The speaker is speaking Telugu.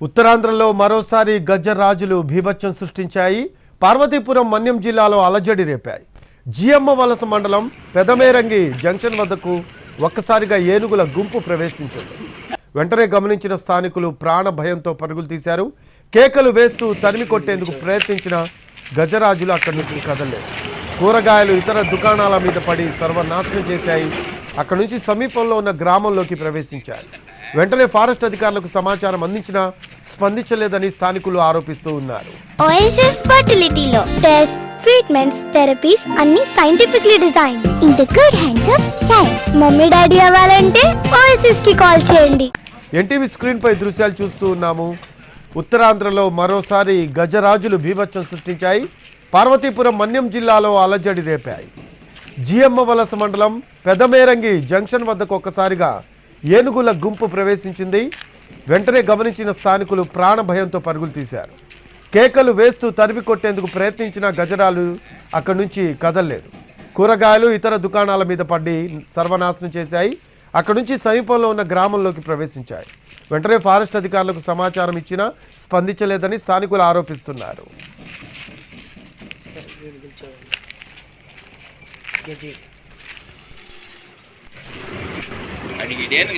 ఉత్తరాంధ్రలో మరోసారి గజ్జరాజులు భీభత్సం సృష్టించాయి. పార్వతీపురం మన్యం జిల్లాలో అలజడి రేపాయి. జియమ్మ వలస మండలం పెదమేరంగి జంక్షన్ వద్దకు ఒక్కసారిగా ఏనుగుల గుంపు ప్రవేశించింది. వెంటనే గమనించిన స్థానికులు ప్రాణ భయంతో పరుగులు తీశారు. కేకలు వేస్తూ తరిమి కొట్టేందుకు ప్రయత్నించిన గజరాజులు అక్కడి నుంచి కదలలేదు. కూరగాయలు ఇతర దుకాణాల మీద పడి సర్వనాశనం చేశాయి. అక్కడి నుంచి సమీపంలో ఉన్న గ్రామంలోకి ప్రవేశించాయి వెంటనే ఫారెస్ట్ అధికారులకు సమాచారం అందించినా స్పందించలేదని స్థానికులు ఆరోపిస్తూ ఉన్నారు. ఓఎస్ఎస్ ఫర్టిలిటీలో టెస్ట్ ట్రీట్మెంట్స్ థెరపీస్ అన్ని scientifically design in the good hands of science mummy daddy అవ్వాలంటే ఓఎస్ఎస్కి కాల్ చేయండి. ఎన్టీవీ స్క్రీన్పై దృశ్యాలు చూస్తూ ఉన్నాము. ఉత్తరాంధ్రలో మరోసారి గజరాజులు బీభత్సం సృష్టించాయి. పార్వతీపురం మన్యం జిల్లాలో అలజడి రేపాయి. జిఎమ్మ వలస మండలం పెదమేరంగి జంక్షన్ వద్దకు ఒక్కసారిగా ఏనుగుల గుంపు ప్రవేశించింది. వెంటనే గమనించిన స్థానికులు ప్రాణ భయంతో పరుగులు తీశారు. కేకలు వేస్తూ తరిమి కొట్టేందుకు ప్రయత్నించిన గజరాలు అక్కడి నుంచి కదలలేదు. కూరగాయలు ఇతర దుకాణాల మీద పడి సర్వనాశనం చేశాయి. అక్కడి నుంచి సమీపంలో ఉన్న గ్రామంలోకి ప్రవేశించాయి. వెంటనే ఫారెస్ట్ అధికారులకు సమాచారం ఇచ్చినా స్పందించలేదని స్థానికులు ఆరోపిస్తున్నారు. அடிக்கடியேன்னு